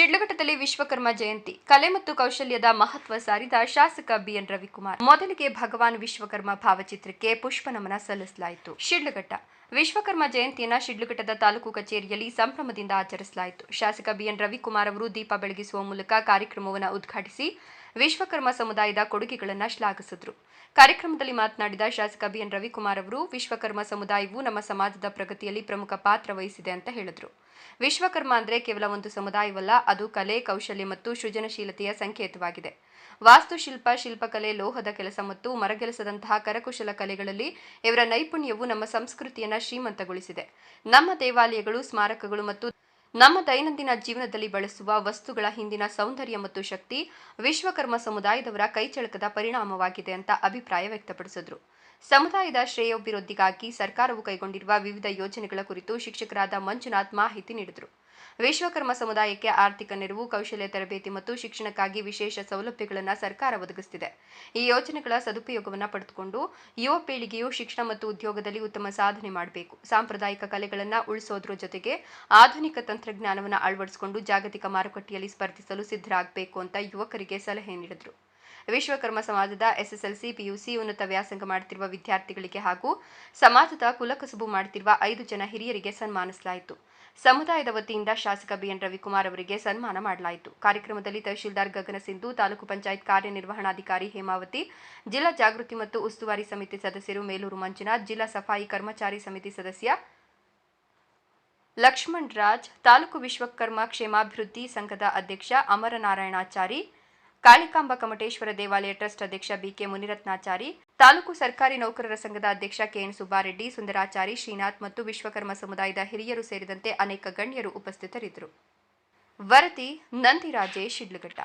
ಶಿಡ್ಲಘಟ್ಟದಲ್ಲಿ ವಿಶ್ವಕರ್ಮ ಜಯಂತಿ. ಕಲೆ ಮತ್ತು ಕೌಶಲ್ಯದ ಮಹತ್ವ ಸಾರಿದ ಶಾಸಕ ಬಿಎನ್ ರವಿಕುಮಾರ್. ಮೊದಲಿಗೆ ಭಗವಾನ್ ವಿಶ್ವಕರ್ಮ ಭಾವಚಿತ್ರಕ್ಕೆ ಪುಷ್ಪ ನಮನ ಸಲ್ಲಿಸಲಾಯಿತು. ಶಿಡ್ಲಘಟ್ಟ. ವಿಶ್ವಕರ್ಮ ಜಯಂತಿಯನ್ನ ಶಿಡ್ಲಘಟ್ಟದ ತಾಲೂಕು ಕಚೇರಿಯಲ್ಲಿ ಸಂಭ್ರಮದಿಂದ ಆಚರಿಸಲಾಯಿತು. ಶಾಸಕ ಬಿಎನ್ ರವಿಕುಮಾರ್ ಅವರು ದೀಪ ಬೆಳಗಿಸುವ ಮೂಲಕ ಕಾರ್ಯಕ್ರಮವನ್ನು ಉದ್ಘಾಟಿಸಿ ವಿಶ್ವಕರ್ಮ ಸಮುದಾಯದ ಕೊಡುಗೆಗಳನ್ನು ಶ್ಲಾಘಿಸಿದರು. ಕಾರ್ಯಕ್ರಮದಲ್ಲಿ ಮಾತನಾಡಿದ ಶಾಸಕ ಬಿಎನ್ ರವಿಕುಮಾರ್ ಅವರು, ವಿಶ್ವಕರ್ಮ ಸಮುದಾಯವು ನಮ್ಮ ಸಮಾಜದ ಪ್ರಗತಿಯಲ್ಲಿ ಪ್ರಮುಖ ಪಾತ್ರ ವಹಿಸಿದೆ ಅಂತ ಹೇಳಿದರು. ವಿಶ್ವಕರ್ಮ ಅಂದರೆ ಕೇವಲ ಒಂದು ಸಮುದಾಯವಲ್ಲ, ಅದು ಕಲೆ, ಕೌಶಲ್ಯ ಮತ್ತು ಸೃಜನಶೀಲತೆಯ ಸಂಕೇತವಾಗಿದೆ. ವಾಸ್ತುಶಿಲ್ಪ, ಶಿಲ್ಪಕಲೆ, ಲೋಹದ ಕೆಲಸ ಮತ್ತು ಮರಗೆಲಸದಂತಹ ಕರಕುಶಲ ಕಲೆಗಳಲ್ಲಿ ಇವರ ನೈಪುಣ್ಯವು ನಮ್ಮ ಸಂಸ್ಕೃತಿಯನ್ನು ಶ್ರೀಮಂತಗೊಳಿಸಿದೆ. ನಮ್ಮ ದೇವಾಲಯಗಳು, ಸ್ಮಾರಕಗಳು ಮತ್ತು ನಮ್ಮ ದೈನಂದಿನ ಜೀವನದಲ್ಲಿ ಬಳಸುವ ವಸ್ತುಗಳ ಹಿಂದಿನ ಸೌಂದರ್ಯ ಮತ್ತು ಶಕ್ತಿ ವಿಶ್ವಕರ್ಮ ಸಮುದಾಯದವರ ಕೈಚಳಕದ ಪರಿಣಾಮವಾಗಿದೆ ಅಂತ ಅಭಿಪ್ರಾಯ ವ್ಯಕ್ತಪಡಿಸಿದರು. ಸಮುದಾಯದ ಶ್ರೇಯೋಭಿವೃದ್ಧಿಗಾಗಿ ಸರ್ಕಾರವು ಕೈಗೊಂಡಿರುವ ವಿವಿಧ ಯೋಜನೆಗಳ ಕುರಿತು ಶಿಕ್ಷಕರಾದ ಮಂಜುನಾಥ್ ಮಾಹಿತಿ ನೀಡಿದರು. ವಿಶ್ವಕರ್ಮ ಸಮುದಾಯಕ್ಕೆ ಆರ್ಥಿಕ ನೆರವು, ಕೌಶಲ್ಯ ತರಬೇತಿ ಮತ್ತು ಶಿಕ್ಷಣಕ್ಕಾಗಿ ವಿಶೇಷ ಸೌಲಭ್ಯಗಳನ್ನು ಸರ್ಕಾರ ಒದಗಿಸುತ್ತಿದೆ ಈ ಯೋಜನೆಗಳ ಸದುಪಯೋಗವನ್ನು ಪಡೆದುಕೊಂಡು ಯುವ ಪೀಳಿಗೆಯು ಶಿಕ್ಷಣ ಮತ್ತು ಉದ್ಯೋಗದಲ್ಲಿ ಉತ್ತಮ ಸಾಧನೆ ಮಾಡಬೇಕು. ಸಾಂಪ್ರದಾಯಿಕ ಕಲೆಗಳನ್ನು ಉಳಿಸೋದ್ರ ಜೊತೆಗೆ ಆಧುನಿಕ ತಂತ್ರಜ್ಞಾನವನ್ನು ಅಳವಡಿಸಿಕೊಂಡು ಜಾಗತಿಕ ಮಾರುಕಟ್ಟೆಯಲ್ಲಿ ಸ್ಪರ್ಧಿಸಲು ಸಿದ್ಧರಾಗಬೇಕು ಅಂತ ಯುವಕರಿಗೆ ಸಲಹೆ ನೀಡಿದರು. ವಿಶ್ವಕರ್ಮ ಸಮಾಜದ ಎಸ್ಎಸ್ಎಲ್ಸಿ, ಪಿಯುಸಿ ಉನ್ನತ ವ್ಯಾಸಂಗ ಮಾಡುತ್ತಿರುವ ವಿದ್ಯಾರ್ಥಿಗಳಿಗೆ ಹಾಗೂ ಸಮಾಜದ ಕುಲಕಸುಬು ಮಾಡುತ್ತಿರುವ ಐದು ಜನ ಹಿರಿಯರಿಗೆ ಸನ್ಮಾನಿಸಲಾಯಿತು. ಸಮುದಾಯದ ವತಿಯಿಂದ ಶಾಸಕ ಬಿಎನ್ ರವಿಕುಮಾರ್ ಅವರಿಗೆ ಸನ್ಮಾನ ಮಾಡಲಾಯಿತು. ಕಾರ್ಯಕ್ರಮದಲ್ಲಿ ತಹಶೀಲ್ದಾರ್ ಗಗನ ಸಿಂಧು, ತಾಲೂಕು ಪಂಚಾಯತ್ ಕಾರ್ಯನಿರ್ವಹಣಾಧಿಕಾರಿ ಹೇಮಾವತಿ, ಜಿಲ್ಲಾ ಜಾಗೃತಿ ಮತ್ತು ಉಸ್ತುವಾರಿ ಸಮಿತಿ ಸದಸ್ಯರು ಮೇಲೂರು ಮಂಜುನಾಥ್, ಜಿಲ್ಲಾ ಸಫಾಯಿ ಕರ್ಮಚಾರಿ ಸಮಿತಿ ಸದಸ್ಯ ಲಕ್ಷ್ಮಣ್ ರಾಜ್, ತಾಲೂಕು ವಿಶ್ವಕರ್ಮ ಕ್ಷೇಮಾಭಿವೃದ್ಧಿ ಸಂಘದ ಅಧ್ಯಕ್ಷ ಅಮರನಾರಾಯಣಾಚಾರಿ ಕಾಳಿಕಾಂಬ ಕಮಟೇಶ್ವರ ದೇವಾಲಯ ಟ್ರಸ್ಟ್ ಅಧ್ಯಕ್ಷ ಬಿಕೆ ಮುನಿರತ್ನಾಚಾರಿ, ತಾಲೂಕು ಸರ್ಕಾರಿ ನೌಕರರ ಸಂಘದ ಅಧ್ಯಕ್ಷ ಕೆಎನ್ ಸುಬ್ಬಾರೆಡ್ಡಿ, ಸುಂದರಾಚಾರಿ, ಶ್ರೀನಾಥ್ ಮತ್ತು ವಿಶ್ವಕರ್ಮ ಸಮುದಾಯದ ಹಿರಿಯರು ಸೇರಿದಂತೆ ಅನೇಕ ಗಣ್ಯರು ಉಪಸ್ಥಿತರಿದ್ದರು. ವರದಿ ನಂದಿರಾಜೇಶ್ ಶಿಡ್ಲಘಟ್ಟ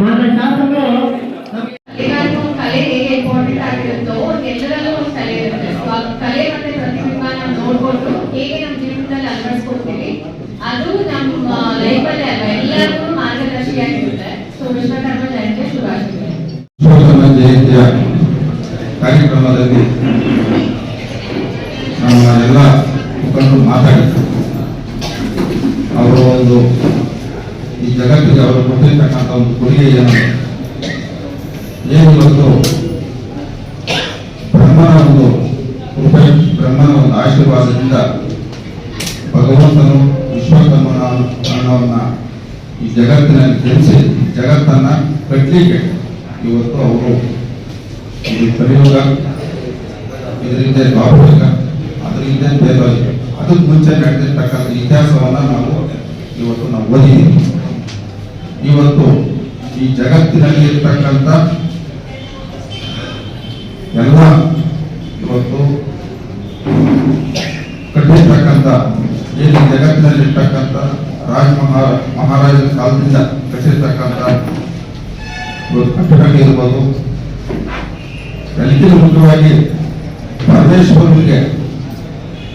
ಮಾನ್ಯ ಶಾಸಕರು ನಮಗೆ ಎಲ್ಲರಿಗೂ ಕಲೆ ಹೇಗೆ ಇಂಪಾರ್ಟೆಂಟ್ ಆಗಿರುತ್ತೋ ಎಲ್ಲರಲ್ಲೂ ಒಂದು ಕಲೆ ಇರುತ್ತೆ ಸೊ ಆ ಕಲೆ ಮತ್ತೆ ಪ್ರತಿಬಿಂಬ ನಾವು ನೋಡ್ಕೊಂಡು ಹೇಗೆ ನಮ್ಮ ಜೀವನದಲ್ಲಿ ಅಳವಡಿಸ್ಕೊಡ್ತೀವಿ ಅದು ನಮ್ಮ ಲೈಫಲ್ಲಿ ಅಲ್ಲ ಎಲ್ಲರಿಗೂ ಮಾರ್ಗದರ್ಶಿಯಾಗಿರುತ್ತೆ ಸೊ ವಿಶ್ವಕರ್ಮ ಜಯಂತಿ ಶುಭಾಶಯಗಳು ವಿಶ್ವಕರ್ಮ ಜಯಂತಿಯ ಕಾರ್ಯಕ್ರಮದಲ್ಲಿ ನಮ್ಮ ಎಲ್ಲ ಮುಖಂಡರು ಮಾತಾಡಿದರು ಅವರು ಒಂದು ಈ ಜಗತ್ತಿಗೆ ಅವರು ಕೊಟ್ಟಿರ್ತಕ್ಕಂಥ ಒಂದು ಕೊಡುಗೆ ಏನು ಇವತ್ತು ಬ್ರಹ್ಮನ ಒಂದು ಕೃಪೆ ಬ್ರಹ್ಮನ ಒಂದು ಆಶೀರ್ವಾದದಿಂದ ಭಗವಂತನು ವಿಶ್ವಕರ್ಮನ ಅನ್ನೋವನ್ನ ಈ ಜಗತ್ತಿನಲ್ಲಿ ಜನಿಸಿ ಜಗತ್ತನ್ನ ಕಟ್ಟಲಿಕ್ಕೆ ಇವತ್ತು ಅವರು ಇದು ಪ್ರಯೋಗ, ಇದರಿಂದ ದ್ವಾಪರಿಕ ಅದರಿಂದ ಭೇದವಾಗಿ ಅದಕ್ಕೆ ಮುಂಚೆ ನಡೆದಿರ್ತಕ್ಕಂಥ ಇತಿಹಾಸವನ್ನು ನಾವು ಇವತ್ತು ನಾವು ಓದಿದ್ದೀವಿ ಇವತ್ತು ಈ ಜಗತ್ತಿನಲ್ಲಿ ಇರ್ತಕ್ಕಂಥ ಎಲ್ಲ ಇವತ್ತು ಕಟ್ಟಿರ್ತಕ್ಕಂಥ ಏನು ಜಗತ್ತಿನಲ್ಲಿ ಇರ್ತಕ್ಕಂಥ ರಾಜ ಮಹಾ ಮಹಾರಾಜರ ಕಾಲದಿಂದ ಕಟ್ಟಿರ್ತಕ್ಕಂಥ ಇವತ್ತು ಕಟ್ಟಡಗಳಿರ್ಬೋದು ಎಲ್ಲಕ್ಕಿಂತ ಮುಖ್ಯವಾಗಿ ಪರಮೇಶ್ವರನಿಗೆ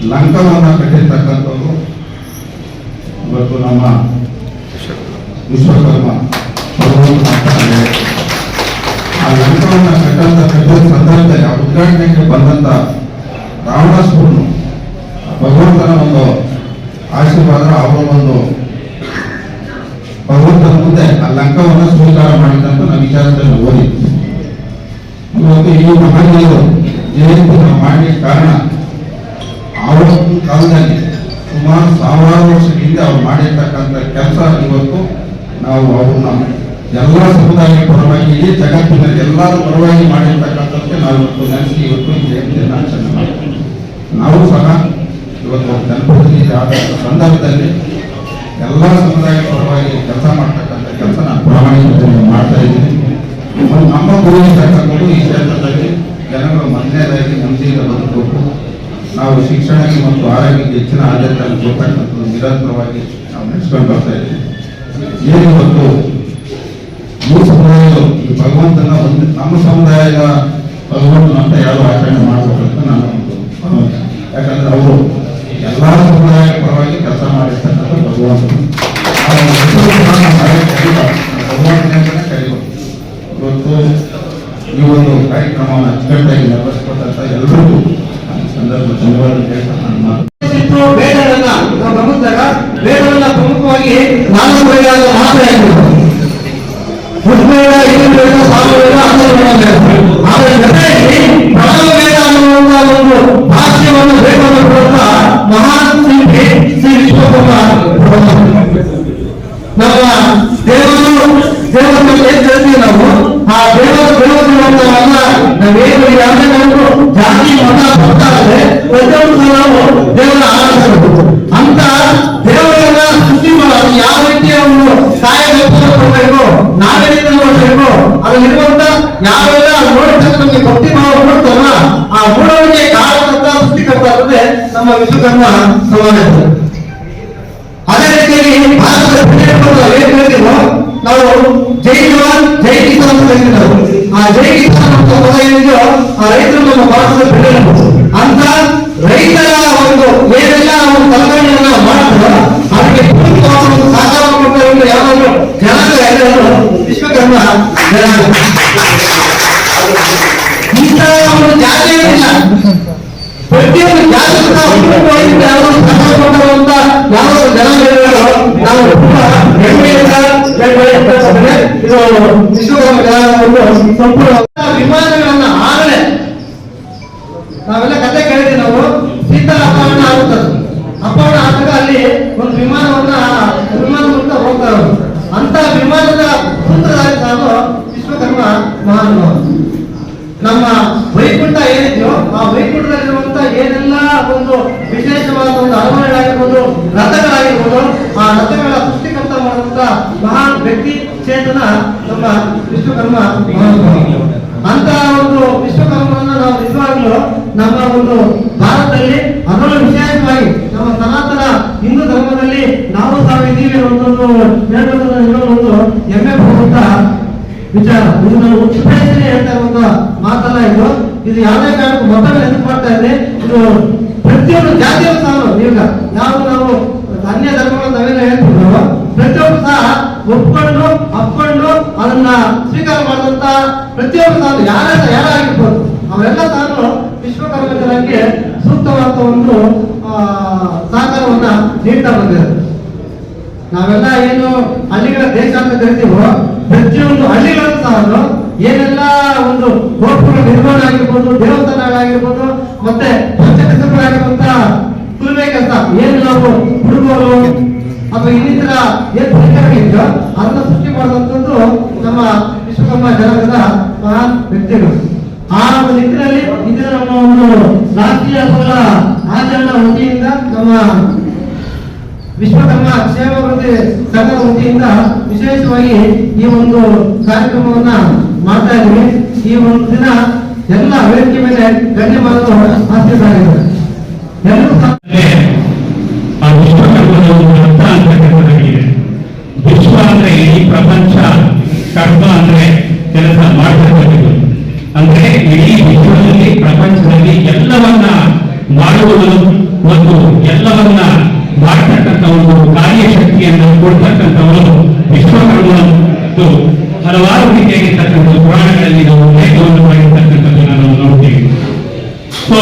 ಲಂಕವನ್ನು ಕಟ್ಟಿರ್ತಕ್ಕಂಥವ್ರು ಇವತ್ತು ವಿಶ್ವಕರ್ಮ. ಆ ಯಂತ್ರವನ್ನು ಕಟ್ಟಂತ ಕಟ್ಟಿದ ಸಂದರ್ಭದಲ್ಲಿ ಆ ಉದ್ಘಾಟನೆಗೆ ಬಂದಂತ ರಾವಣಾಸುರನು ಆ ಭಗವಂತನ ಒಂದು ಆಶೀರ್ವಾದ ಅವರ ಒಂದು ಭಗವಂತನ ಮುಂದೆ ಆ ಲಂಕವನ್ನು ಸ್ವೀಕಾರ ಮಾಡಿದಂತ ನಾವು ವಿಚಾರದಲ್ಲಿ ಓದಿ ಇವತ್ತು ಈ ಮಹನೀಯರು ಜಯಂತಿ ಮಾಡಲಿಕ್ಕೆ ಕಾರಣ ಅವರ ಕಾಲದಲ್ಲಿ ಸುಮಾರು ಸಾವಿರಾರು ವರ್ಷಗಳಿಂದ ಅವ್ರು ಮಾಡಿರ್ತಕ್ಕಂಥ ಕೆಲಸ ಇವತ್ತು ನಾವು ಅವ್ರನ್ನ ಎಲ್ಲ ಸಮುದಾಯ ಪರವಾಗಿ, ಇಡೀ ಜಗತ್ತಿನಲ್ಲಿ ಎಲ್ಲರ ಪರವಾಗಿ ಮಾಡಿರ್ತಕ್ಕಂಥದ್ದಕ್ಕೆ ನಾವು ಇವತ್ತು ನೆನೆಸಿ, ಇವತ್ತು ಈ ಜಯಂತಿಯನ್ನು ಆಚರಣೆ ಮಾಡ್ತೀವಿ. ನಾವು ಸಹ ಇವತ್ತು ಜನಪ್ರತಿನಿಧಿ ಆದ ಸಂದರ್ಭದಲ್ಲಿ ಎಲ್ಲ ಸಮುದಾಯ ಪರವಾಗಿ ಕೆಲಸ ಮಾಡ್ತಕ್ಕಂಥ ಕೆಲಸ ನಾನು ಪ್ರಾಮಾಣಿಕತೆಯನ್ನು ಮಾಡ್ತಾ ಇದ್ದೀನಿ. ನಮ್ಮ ಗುರಿ ಈ ಕ್ಷೇತ್ರದಲ್ಲಿ ಜನಗಳು ಮೊದಲನೇದಾಗಿ ನೆಮ್ಮದಿಯಿಂದ ಬದುಕಬೇಕು ನಾವು ಶಿಕ್ಷಣಕ್ಕೆ ಮತ್ತು ಆರೋಗ್ಯಕ್ಕೆ ಹೆಚ್ಚಿನ ಆದ್ಯತೆಯನ್ನು ಕೊಡ್ತಕ್ಕಂಥದ್ದು ನಿರಂತರವಾಗಿ ನಾವು ನಡೆಸ್ಕೊಂಡು ಬರ್ತಾ ಇದ್ದೀವಿ. ಏನು ಮತ್ತು ಮೂರು ಸಮುದಾಯಗಳು ಈ ಭಗವಂತನ ಒಂದು ನಮ್ಮ ಸಮುದಾಯದ ಭಗವಂತನ ಅಂತ ಯಾರು ಆಚರಣೆ ಮಾಡಬೇಕಂತ ನಾನು ಯಾಕಂದ್ರೆ ಅವರು ಎಲ್ಲ ಸಮುದಾಯ ಪರವಾಗಿ ದೇವರು ಏನ್ ಹೇಳ್ತೀವಿ ನಾವು ಆ ದೇವರ ದೇವತೆಗಳನ್ನ ನಾವೇನು ಯಾವುದೇ ನಾವು ಜಾತಿ ಮತ ಬರ್ತಾರೆ ಪ್ರತಿಯೊಂದು ಸಹ ನಾವು ದೇವರ ಆರಾಧಿಸಬೇಕು ಅಂತ ದೇವರನ್ನ ಸೃಷ್ಟಿ ಮಾಡಿ ಯಾವ ರೀತಿಯ ಒಂದು ಕಾಯಬೇಕು ಕೊಡಬೇಕು ನಾಗರಿಕ ನೋಡಬೇಕು ಅದರಲ್ಲಿರುವಂತ ಯಾವೆಲ್ಲ ನೋಡಿದ ನಮಗೆ ಭಕ್ತಿ ಭಾವ ಮೂಡ್ತಲ್ಲ ಆ ಮೂಡೋರಿಗೆ ಕಾರಣಕರ್ತ ಸೃಷ್ಟಿಕರ್ತ ಅಂದ್ರೆ ನಮ್ಮ ವಿಶ್ವಕರ್ಮ ಸಮಾನ ಅದೇ ರೀತಿಯಾಗಿ ಭಾರತದ ಏನ್ ನಾವು ಜೈ ಜವಾನ್, ಜೈ ಕಿಸಾನ್ ನಾವು ಆ ಜೈ ಕಿಸಾನ್ ಅಂತ ಪದ ಏನಿದೆಯೋ ಆ ರೈತರು ನಮ್ಮ ಭಾರತದ ಪ್ರಜೆಗಳು ಅಂತ ರೈತರ ಒಂದು ಏನೆಲ್ಲ ಒಂದು ಕಲ್ಪನೆಯನ್ನ ಮಾಡ್ತಾರೋ ಅದಕ್ಕೆ ಪೂರಕವಾದ ಒಂದು ಸಹಕಾರ ಕೊಟ್ಟವರು ಯಾವಾಗಲೂ ಜನಾಂಗ ಎಲ್ಲರೂ ವಿಶ್ವಕರ್ಮ ಜನಾಂಗ ಇಂಥ ಒಂದು ಜಾತಿ ಪ್ರತಿಯೊಂದು ಜಾಗೃತ ಹುಟ್ಟುಕೊಂಡಿದ್ದ ಅವರು ಸಂಬಂಧಪಟ್ಟಂತ ಯಾವ ಜನಾಂಗಗಳು ನಾವು ಇದು ವಿಶ್ವಕರ್ಮ ಸಂಪೂರ್ಣ ವಿಮಾನಗಳನ್ನ ಆಗಲೇ ನಾವೆಲ್ಲ ಕತೆ ಕೇಳಿದ್ವಿ ನಾವು ಸೀತಾ ಅಪಹರಣ ಆಗುತ್ತದೆ ಅಪಹರಣ ಆದಾಗ ಅಲ್ಲಿ ಒಂದು ವಿಮಾನವನ್ನ ವಿಮಾನ ಮೂಲಕ ಹೋಗ್ತಾ ಇರೋದು ಅಂತ ವಿಮಾನದ ಸೂತ್ರಧಾರಿ ನಾನು ವಿಶ್ವಕರ್ಮ ಮಹಾನುಭಾವ ನಮ್ಮ ವೈಕುಂಠ ಏನಿದೆಯೋ ಆ ವೈಕುಂಠದಲ್ಲಿರುವಂತ ಏನೆಲ್ಲ ಒಂದು ವಿಶೇಷವಾದ ಒಂದು ಅರಮನೆಗಳಾಗಿರ್ಬೋದು ರಥಗಳಾಗಿರ್ಬೋದು ಆ ರಥಗಳ ಸೃಷ್ಟಿಕರ್ತ ಮಾಡುವಂತ ಮಹಾನ್ ವ್ಯಕ್ತಿ ಚೇತನ ನಮ್ಮ ವಿಶ್ವಕರ್ಮ ಅಂತಹ ಅಂತ ಒಂದು ವಿಶ್ವಕರ್ಮವನ್ನು ನಾವು ನಿಜವಾಗ್ಲೂ ನಮ್ಮ ಒಂದು ಭಾರತದಲ್ಲಿ ಅದರಲ್ಲೂ ವಿಶೇಷವಾಗಿ ನಮ್ಮ ಸನಾತನ ಹಿಂದೂ ಧರ್ಮದಲ್ಲಿ ನಾವು ಸಹ ಇದ್ದೀವಿ ಅನ್ನೋದೊಂದು ಹೇಳ್ಬೇಕಂದ್ರೆ ಇನ್ನೊಂದು ಹೆಮ್ಮೆ ಪಡುವಂತ ವಿಚಾರ. ಇದು ನಾನು ಉತ್ಪ್ರೇಕ್ಷಣೆ ಹೇಳ್ತಾ ಮಾತಲ್ಲ ಇದು. ಇದು ಯಾವುದೇ ಕಾರಣಕ್ಕೂ ಮತಗಳು ಎದುರು ಮಾಡ್ತಾ ಇದೆ ಇದು ಪ್ರತಿಯೊಂದು ಜಾತಿಯೂ ಸಹ ಈಗ ಯಾವ ನಾವು ಅನ್ಯ ಧರ್ಮಗಳ ನಾವೇನೋ ಹೇಳ್ತೀವಿ ನಾವು ಪ್ರತಿಯೊಬ್ಬರು ಸಹ ಒಪ್ಕೊಂಡು, ಅಪ್ಕೊಂಡು ಅದನ್ನ ಸ್ವೀಕಾರ ಮಾಡಿದಂತ ಪ್ರತಿಯೊಬ್ಬರು ತಾನು ಯಾರೆಲ್ಲ ಯಾರಾಗಿರ್ಬೋದು, ಅವರೆಲ್ಲ ತಾನು ವಿಶ್ವಕರ್ಮ ಜನಕ್ಕೆ ಸೂಕ್ತವಾದ ಒಂದು ಸಹಕಾರವನ್ನ ನೀಡ್ತಾ ಬಂದಿದೆ ನಾವೆಲ್ಲ ಏನು ಹಳ್ಳಿಗಳ ದೇಶ ಅಂತ ಕರಿತೀವೋ ಪ್ರತಿಯೊಂದು ಹಳ್ಳಿಗಳನ್ನು ಸಹ ಏನೆಲ್ಲ ಒಂದು ಗೋಪುರ ನಿರ್ಮಾಣ ಆಗಿರ್ಬೋದು, ದೇವಸ್ಥಾನಗಳಾಗಿರ್ಬೋದು, ಮತ್ತೆ ಪಂಚಕಸಬರಾಗಿರುವಂತ ಕುಲುಮೆ ಕೆಲಸ ಏನು ನಾವು ಹುಡುಗರು ಅಥವಾ ಇನ್ನಿತರ ಏನ್ ಇದೆಯೋ ಅದನ್ನ ಸೃಷ್ಟಿ ಮಾಡುವಂತದ್ದು ನಮ್ಮ ವಿಶ್ವಕರ್ಮ ಜನಾಂಗದ ಮಹಾನ್ ವ್ಯಕ್ತಿಗಳು. ಆ ಒಂದು ನಿಟ್ಟಿನಲ್ಲಿ ಇಂದಿನ ನಮ್ಮ ಒಂದು ರಾಷ್ಟ್ರೀಯ ಹಬ್ಬಗಳ ಆಚರಣಾ ವತಿಯಿಂದ ನಮ್ಮ ವಿಶ್ವಕರ್ಮ ಸೇವಾವೃತ್ತಿ ಸಂಘದ ವತಿಯಿಂದ ವಿಶೇಷವಾಗಿ ಈ ಒಂದು ಕಾರ್ಯಕ್ರಮವನ್ನ ಮಾಡ್ತಾ ಇದ್ದೀವಿ. ಈ ಒಂದು ದಿನ ಎಲ್ಲ ವೇದಿಕೆ ಮೇಲೆ ಗಣ್ಯಮಾನರು ಹಾಸ್ಯರಾಗಿದ್ದಾರೆ ಎಲ್ಲರೂ ಮಾಡುವುದು ಮತ್ತು ಎಲ್ಲವನ್ನ ಮಾಡ್ತಕ್ಕಂಥ ಒಂದು ಕಾರ್ಯಶಕ್ತಿಯನ್ನು ಕೊಡ್ತಕ್ಕಂಥವರು ವಿಶ್ವಕರ್ಮ ಹಲವಾರು ರೀತಿಯಾಗಿರ್ತಕ್ಕಂಥ ಪುರಾಣಗಳಲ್ಲಿ ನಾವು ಉಲ್ಲೇಖವನ್ನು ಮಾಡಿರ್ತಕ್ಕಂಥದ್ದು ನಾವು ನೋಡ್ತೇವೆ. So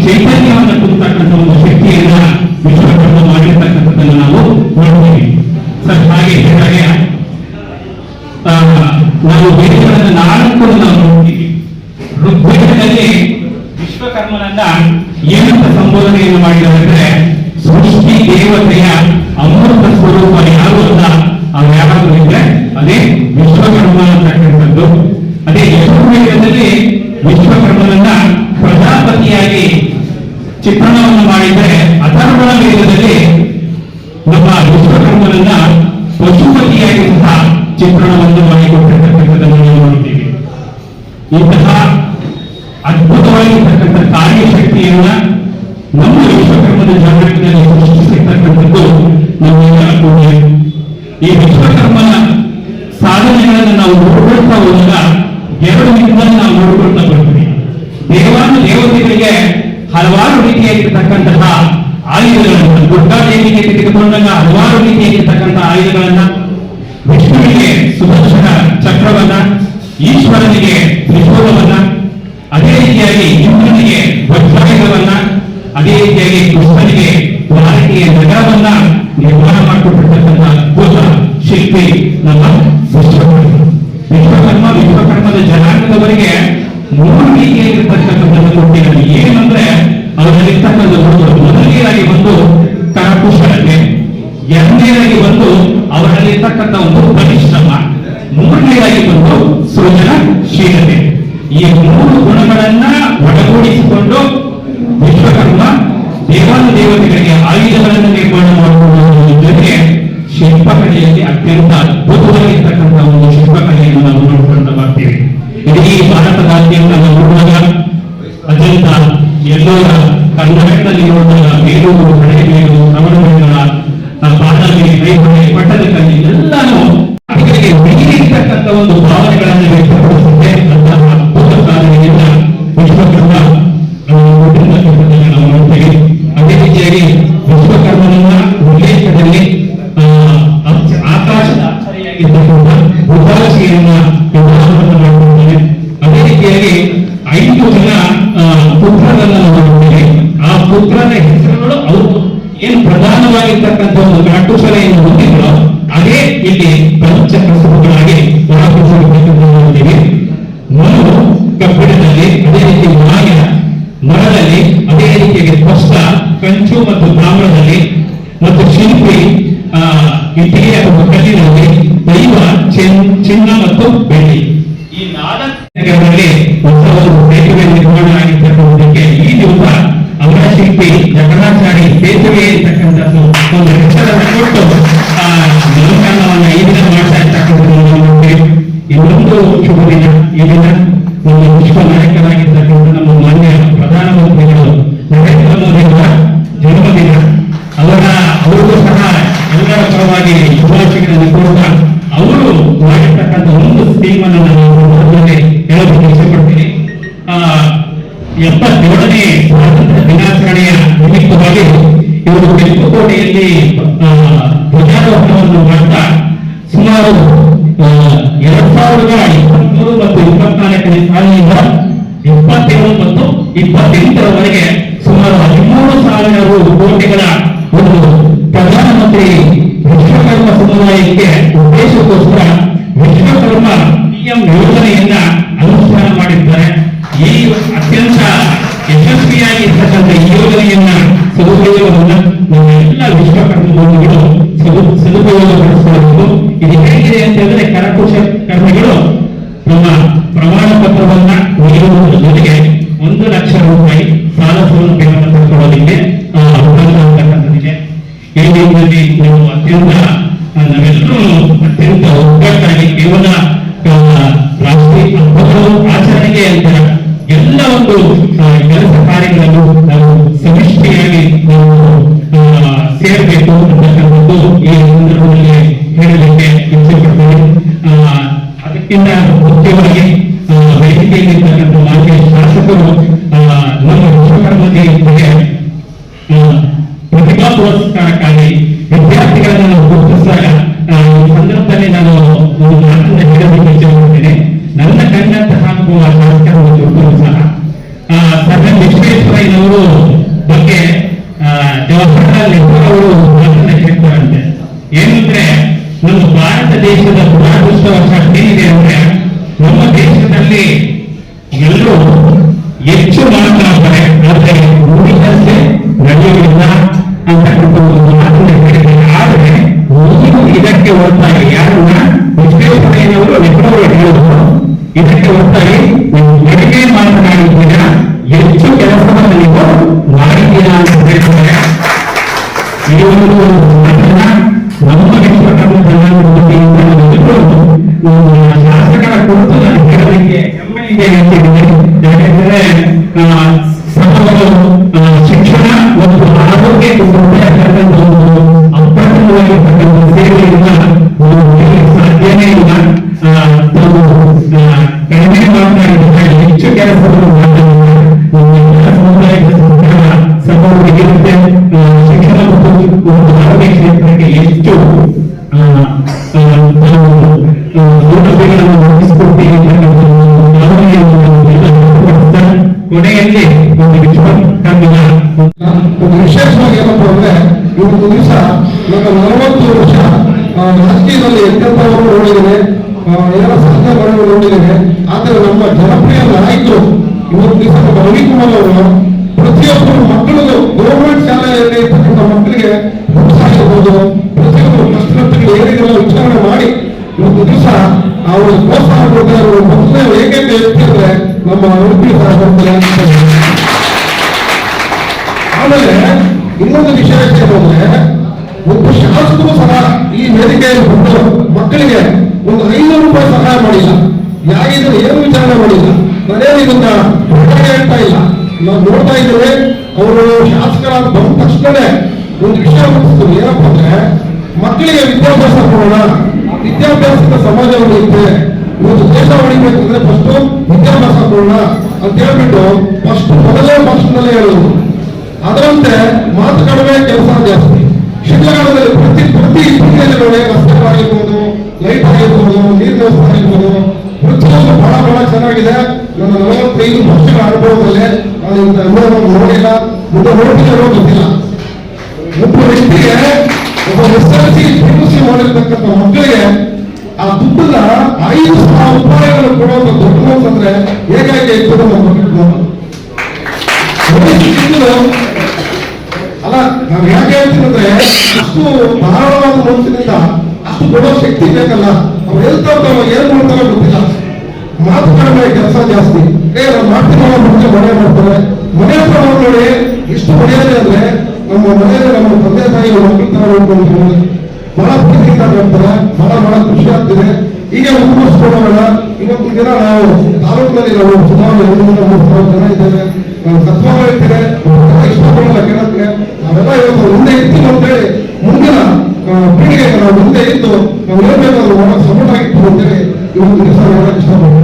keeping it. ಚಿತ್ರಣವನ್ನು ಮಾಡಿಕೊಟ್ಟಿರ್ತಕ್ಕಂಥದ್ದನ್ನು ನಾವು ನೋಡ್ತೀವಿ ಇಂತಹ ಅದ್ಭುತವಾಗಿರ್ತಕ್ಕಂಥ ಕಾರ್ಯಶಕ್ತಿಯನ್ನ ನಮ್ಮ ವಿಶ್ವಕರ್ಮದ ಜಾಗೃತಿಯಲ್ಲಿ ಸೃಷ್ಟಿಸಿರ್ತಕ್ಕಂಥದ್ದು ನಮ್ಮೆಲ್ಲರ ಕೂಡ ಈ ವಿಶ್ವಕರ್ಮನ ಸಾಧನೆಗಳನ್ನು ನಾವು ನೋಡ್ಕೊಳ್ತಾ ಹೋದಾಗ ಎರಡು ರೀತಿಯಲ್ಲಿ ನಾವು ನೋಡ್ಕೊಳ್ತಾ ಬರ್ತೀವಿ. ದೇವಾನು ದೇವತೆಗಳಿಗೆ ಹಲವಾರು ರೀತಿಯಾಗಿರ್ತಕ್ಕಂತಹ ಆಯುಧಗಳನ್ನು, ದುರ್ಗಾದೇವಿಗೆ ತೆಗೆದುಕೊಂಡಾಗ ಹಲವಾರು ರೀತಿಯಾಗಿರ್ತಕ್ಕಂತಹ ಆಯುಧಗಳನ್ನ ಸುದರ್ಶನ ಚಕ್ರವನ್ನ, ಈಶ್ವರನಿಗೆ ತ್ರಿಶೂಲವನ್ನ, ಅದೇ ರೀತಿಯಾಗಿ ಇಂದ್ರನಿಗೆ ವಜ್ರಾಯುಧವನ್ನ, ಅದೇ ರೀತಿಯಾಗಿ ಕೃಷ್ಣನಿಗೆ ಭಾರತೀಯ ನಗರವನ್ನ ನಿರ್ಮಾಣ ಮಾಡಿಕೊಟ್ಟಿರ್ತಕ್ಕಂಥ ಅದ್ಭುತ ಶಿಲ್ಪಿ ಈ ಮೂರು ಗುಣಗಳನ್ನ ಒಳಗೂಡಿಸಿಕೊಂಡು ವಿಶ್ವಕರ್ಮ ದೇವಾನು ದೇವತೆಗಳಿಗೆ ಆಯುಧಗಳನ್ನು ನಿರ್ಮಾಣ ಮಾಡುವುದರ ಶಿಲ್ಪಕಲೆಯಲ್ಲಿ ಅತ್ಯಂತ ಅದ್ಭುತವಾಗಿರ್ತಕ್ಕಂಥ ಒಂದು ಶಿಲ್ಪಕಲೆಯನ್ನು ನಾವು ನೋಡ್ಕೊಂಡು ಬರ್ತೀವಿ. ಇಡೀ ಭಾರತದಾದ್ಯಂತ ನಾವು ನೋಡುವಾಗ ಅತ್ಯಂತ ಎಲ್ಲೋರ ಕರ್ನಾಟಕದಲ್ಲಿ ನೋಡಿದಾಗ ಬೇಲೂರು ಹಳೆಬೇರು ರಮಣಬೇರ ಬಾದಾಮಿ ಐಹೊಳೆ ಪಟ್ಟದಕಲ್ಲಿ ಎಲ್ಲಾನು ಮತ್ತು ಶಿಲ್ಪಿ ಇಟ್ಟಿಗೆ ಅಥವಾ ಕಲ್ಲಿನಲ್ಲಿ ದೈವ ಚಿನ್- ಚಿನ್ನ ಮತ್ತು ಬೆಳ್ಳಿ ಈ ನಾಲ್ಕರಲ್ಲಿ ಉತ್ಸವವು ಒಂದು ಸೇತುವೆ ನಿರ್ಮಾಣ ಈ ದಿವಸ ಅವರ ಶಿಲ್ಪಿ ಜಗನ್ನಾಚಾರಿ ಸೇತುವೆ ಇರ್ತಕ್ಕಂಥದ್ದು ಒಂದು ಹೆಸರನ್ನು ಕೊಟ್ಟು, ಆ ನಾಮಕರಣವನ್ನು ಈ ದಿನ ಮಾಡ್ತಾ ಇರ್ತಕ್ಕಂಥದ್ದು. ಇನ್ನೊಂದು ಶುಭ ದಿನ, ಈ ದಿನ ನಮ್ಮ ವಿಶ್ವ ನಾಯಕರಾಗಿರ್ತಕ್ಕಂಥ ನಮ್ಮ ಕೆಂಪುಕೋಟೆಯಲ್ಲಿ ಧ್ವಜಾರೋಹಣವನ್ನು ಮಾಡ್ತಾ ಸುಮಾರು ಕಾರ್ಯಗಳನ್ನು ನಾವು ಸಮಿಷ್ಟಿಯಾಗಿ ನಾವು ಸೇರಬೇಕು ಅಂತಕ್ಕಂಥದ್ದು ಈ ಸಂದರ್ಭದಲ್ಲಿ ಹೇಳಲಿಕ್ಕೆ ಅದಕ್ಕಿಂತ ಮುಖ್ಯವಾಗಿ ಆ, ಮಾಜಿ ಶಾಸಕರು ದೇಶದ ದುರಾದೃಷ್ಟವಶ ಏನಿದೆ ಅಂದ್ರೆ ನಮ್ಮ ದೇಶದಲ್ಲಿ ಎಲ್ಲರೂ ಹೆಚ್ಚು ಮಾತನಾಡ್ತಾರೆ. ಆದ್ರೆ ನುಡಿದಂತೆ ನಡೆಯುವುದಿಲ್ಲ ಅಂತಕ್ಕಂಥ ಒಂದು ಮಾತನ್ನು ಹೇಳಿದ್ದೇನೆ ಆದ್ರೆ ನೀವು ಇದಕ್ಕೆ ಹೊರತಾಗಿ ಯಾರನ್ನ ವಿಶ್ವೇಶ್ವರಯ್ಯನವರು ನೆಹರು ಹೇಳಿದ್ರು ಇದಕ್ಕೆ ಹೊರತಾಗಿ ಯಾಕೆಂದ್ರೆ ಆ, ಕೊನೆಯಲ್ಲಿ ಒಂದು ವಿಶ್ವಕರ್ಮಿನ ಒಂದು ವಿಶೇಷವಾಗಿ ಏನಪ್ಪ ಅಂದ್ರೆ ಇವತ್ತು ದಿವಸ ನನ್ನ ನಲವತ್ತು ವರ್ಷ ರಾಜಕೀಯದಲ್ಲಿ ಎದ್ದವರು ನೋಡಿದ್ದೇನೆ ಸಾಧನೆ ಮಾಡೋದು ನೋಡಿದ್ದೇನೆ ಆದರೆ ನಮ್ಮ ಜನಪ್ರಿಯ ನಾಯಕರು ಇವತ್ತು ದಿವಸ ನಮ್ಮ ರವಿಕುಮಾರ್ ಅವರು ಪ್ರತಿಯೊಬ್ಬರು ಮಕ್ಕಳಿಗೂ ಗೌರ್ಮೆಂಟ್ ಶಾಲೆಯಲ್ಲಿ ಇರ್ತಕ್ಕಂಥ ಮಕ್ಕಳಿಗೆ ಪ್ರೋತ್ಸಾಹಿಸಬಹುದು. ಪ್ರತಿಯೊಬ್ಬರು ಕಷ್ಟಗಳು ಏನಿದೆಲ್ಲ ವಿಚಾರಣೆ ಮಾಡಿ ಇವತ್ತು ದಿವಸ ಅವರು ಮೋಸ ಕೊಡ್ತಾ ಇರೋ ಹೇಗೆ ಹೇಳ್ತಿದ್ರೆ ನಮ್ಮ ಉಡುಪಿ ಸಾಹೇಬರು ಅಂತ ಆಮೇಲೆ ಇನ್ನೊಂದು ವಿಷಯ ಏನು ಅಂದ್ರೆ ಒಬ್ಬ ಶಾಸಕರು ಸಹ ಈ ವೇದಿಕೆಯಲ್ಲಿ ಬಂದು ಮಕ್ಕಳಿಗೆ ಒಂದು ಐನೂರು ರೂಪಾಯಿ ಸಹಾಯ ಮಾಡಿಲ್ಲ. ಯಾರಿದ್ರು ಏನು ವಿಚಾರ ಮಾಡಿಲ್ಲ. ನಾನೇನು ಇದನ್ನ ಹೇಳ್ತಾ ಇಲ್ಲ. ನಾವು ನೋಡ್ತಾ ಇದ್ದೇವೆ, ಅವರು ಶಾಸಕರಾದ ಬಂದ ತಕ್ಷಣವೇ ಒಂದು ವಿಷಯ ಏನಪ್ಪ ಅಂದ್ರೆ, ಮಕ್ಕಳಿಗೆ ವಿದ್ಯಾಭ್ಯಾಸ ಕೊಡೋಣ. ವಿದ್ಯಾಭ್ಯಾಸದ ಸಮಾಜ ಉಳಿಯುತ್ತೆ ಇವತ್ತು ದೇಶ ಉಳಿಬೇಕಂದ್ರೆ ಫಸ್ಟ್ ವಿದ್ಯಾಭ್ಯಾಸ ಕೊಡೋಣ ಅಂತ ಹೇಳ್ಬಿಟ್ಟು ಫಸ್ಟ್ ಮೊದಲೇ ಭಾಷಣದಲ್ಲೇ ಹೇಳೋದು. ಅದರಂತೆ ಮಾತು ಕಡಿಮೆ ಕೆಲಸ ಜಾಸ್ತಿ. ಶಿಕ್ಷಣದಲ್ಲಿ ಪ್ರತಿ ಪ್ರತಿ ಇತ್ತೀಚೆಗೆ ನೋಡಿ ಆಗಿರ್ಬೋದು ಲೈಟ್ ಆಗಿರ್ಬೋದು ನೀರಿನ ವ್ಯವಸ್ಥೆ ಆಗಿರ್ಬೋದು ಪ್ರತಿಯೊಂದು ಬಹಳ ಬಹಳ ಚೆನ್ನಾಗಿದೆ. ನನ್ನ ನಲವತ್ತೈದು ವರ್ಷಗಳ ಅನುಭವದಲ್ಲಿ ನಾನು ಇಂಥ ಅನುಭವವನ್ನು ನೋಡಿಲ್ಲ. ಮುಂದೆ ನೋಡ್ತಿಲ್ಲ ಗೊತ್ತಿಲ್ಲ. ಒಬ್ಬ ವ್ಯಕ್ತಿಗೆ ಒಬ್ಬ ಎಸ್ ಎಲ್ ಸಿ ಮಾಡಿರ್ತಕ್ಕಂಥ ಮಕ್ಕಳಿಗೆ ಆ ದುಡ್ಡನ್ನ ಐದು ಸಾವಿರ ರೂಪಾಯಿಗಳು ಕೊಡುವಂತ ದೊಡ್ಡ ಮಾತು ಅಂದ್ರೆ ಹೇಗಾಗಿ ಮಕ್ಕಳು ಅಲ್ಲ, ನಾವು ಯಾಕೆ ಹೇಳ್ತೀನಿ ಅಂದ್ರೆ ಅಷ್ಟು ಧಾರಾಳವಾದ ಮನಸ್ಸಿನಿಂದ ಅಷ್ಟು ಕೊಡೋ ಶಕ್ತಿ ಬೇಕಲ್ಲ. ಅವ್ರು ಹೇಳ್ತಾ ಇರ್ತಾರೋ ಏನ್ ಮಾಡ್ತಾರೋ ಗೊತ್ತಿಲ್ಲ. ಮಾತು ಕಡಿಮೆ ಕೆಲಸ ಜಾಸ್ತಿ. ಏ ನಾವು ಮಾಡ್ತೀವಿ ಮನೆ ಮಾಡ್ತಾರೆ ಮನೆ ಹತ್ರ ನೋಡಿ ಇಷ್ಟು ಮನೆಯಲ್ಲಿ ಅಂದ್ರೆ ನಮ್ಮ ಮನೆಯಲ್ಲಿ ನಮ್ಮ ತಂದೆ ತಾಯಿ ಮಕ್ಕಳ ತರ ನೋಡ್ಕೊಂಡು ಬಹಳ ಪ್ರೀತಿಯಿಂದ ಬರ್ತಾರೆ ಬಹಳ ಬಹಳ ಖುಷಿ ಆಗ್ತಿದೆ. ಹೀಗೆ ಮುಂದುವರಿಸ್ಕೊಳ್ಳೋಣ ಇವತ್ತು ದಿನ ನಾವು ತಾಲೂಕಿನಲ್ಲಿ ನಾವು ಚುನಾವಣೆ ಎದುರು ಜನ ಇದ್ದೇವೆ. ನಾವು ತತ್ವ ಹೇಳ್ತೇವೆ ಇಷ್ಟಪಡಲ್ಲ ಕೇಳಕ್ಕೆ ನಾವೆಲ್ಲ ಇವತ್ತು ಮುಂದೆ ಇರ್ತೀವಿ ಅಂತೇಳಿ ಮುಂದಿನ ಪೀಳಿಗೆಗೆ ನಾವು ಮುಂದೆ ಇದ್ದು ನಾವು ಏನ್ ಬೇಕಾದ್ರೂ ಸಪೋರ್ಟ್ ಆಗಿತ್ತು ಅಂತೇಳಿ ಇವತ್ತು ದಿವಸ ಇಷ್ಟಪಡ್ತೀವಿ.